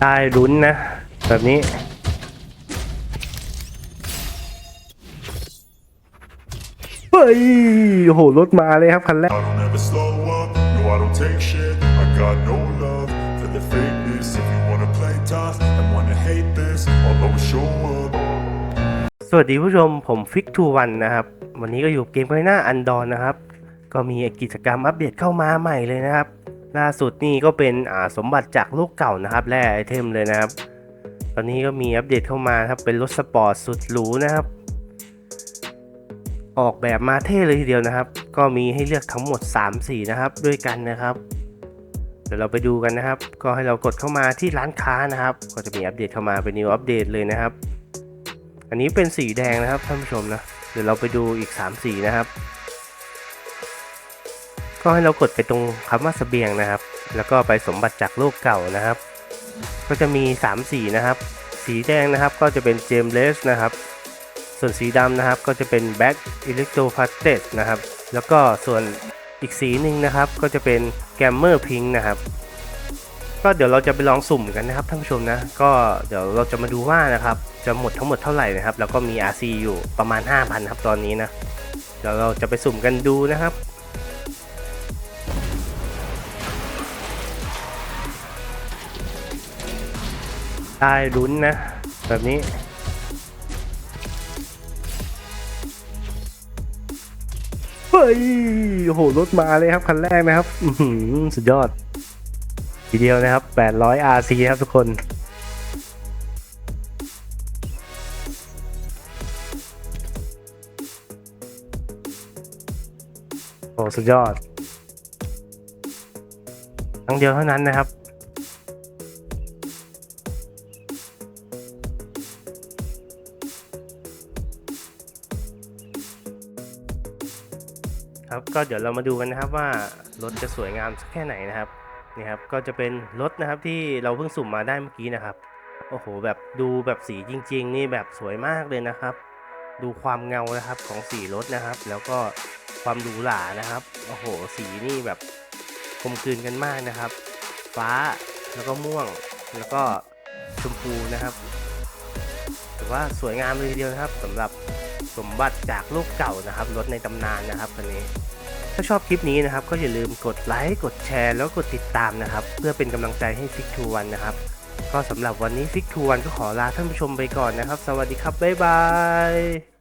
ได้ลุ้นนะ แบบนี้ เฮ้ยโอ้โหรถมาเลยครับคันแรก I don't ever slow up, no I don't take shit I got no love for the fakeness If you wanna play tough and wanna hate this I'll always show up สวัสดีผู้ชมผมฟิกทูวันนะครับ วันนี้ก็อยู่เกมไกหน้าอันดอนนะครับ ก็มีกิจกรรมอัปเดตเข้ามาใหม่เลยนะครับ ล่าสุดนี่ก็เป็นอ่าสมบัติจากโลกเก่านะครับแร่ไอเทมเลยนะครับ ตอนนี้ก็มีอัปเดตเข้ามาครับเป็นรถสปอร์ตสุดหรูนะครับ ออกแบบมาเท่เลยทีเดียวนะครับ ก็มีให้เลือกทั้งหมด 3 สีนะครับด้วยกันนะครับ เดี๋ยวเราไปดูกันนะครับ ก็ให้เรากดเข้ามาที่ร้านค้านะครับ ก็จะมีอัปเดตเข้ามาเป็น new อัปเดตเลยนะครับ อันนี้เป็นสีแดงนะครับท่านผู้ชมนะเดี๋ยวเราไปดูอีก 3 สีนะครับ ก็ให้เรากดไปตรงคำว่าเสบียงนะครับ แล้วก็ไปสมบัติจากโลกเก่านะครับ ก็จะมี 3 สีนะครับ สีแดงนะครับก็จะเป็นเจมเลสนะครับ ส่วนสีดำนะครับก็จะเป็นแบ็กอิเล็กโทรพาเตสนะครับ แล้วก็ส่วนอีกสีหนึ่งนะครับก็จะเป็นแกมเมอร์พิงนะครับก็เดี๋ยวเราจะไปลองสุ่มกันนะครับท่านผู้ชมนะก็เดี๋ยวเราจะมาดูว่านะครับจะหมดทั้งหมดเท่าไหร่นะครับ แล้วก็มี RC อยู่ประมาณ 5,000ครับตอนนี้นะเดี๋ยวเราจะไปสุ่มกันดูนะครับ ได้ลุ้นนะ แบบนี้ เฮ้ยโหรถมาเลยครับ คันแรกนะครับสุดยอด ทีเดียวนะครับ 800 RC ครับทุกคนโอ้สุดยอดครั้งเดียวเท่านั้นนะครับ ครับก็เดี๋ยวเรามาดูกันนะครับว่ารถจะสวยงามสักแค่ไหนนะครับนี่ครับก็จะเป็นรถนะครับที่เราเพิ่งสุ่มมาได้เมื่อกี้นะครับโอ้โหแบบดูแบบสีจริง ๆ นี่แบบสวยมากเลยนะครับ ดูความเงานะครับของสีรถนะครับ แล้วก็ความหรูหรานะครับโอ้โหสีนี่แบบกลมกลืนกันมากนะครับ ฟ้าแล้วก็ม่วงแล้วก็ชมพูนะครับถือว่าสวยงามเลยทีเดียวนะครับสำหรับ สมบัติจากโลกเก่านะครับรถในตำนานนะครับคันนี้ ถ้าชอบคลิปนี้นะครับ ก็อย่าลืมกดไลค์กดแชร์ แล้วกดติดตามนะครับ เพื่อเป็นกำลังใจให้ฟิกทูวันนะครับ ก็สำหรับวันนี้ฟิกทูวันก็ขอลาท่านผู้ชมไปก่อนนะครับ สวัสดีครับบ๊ายบาย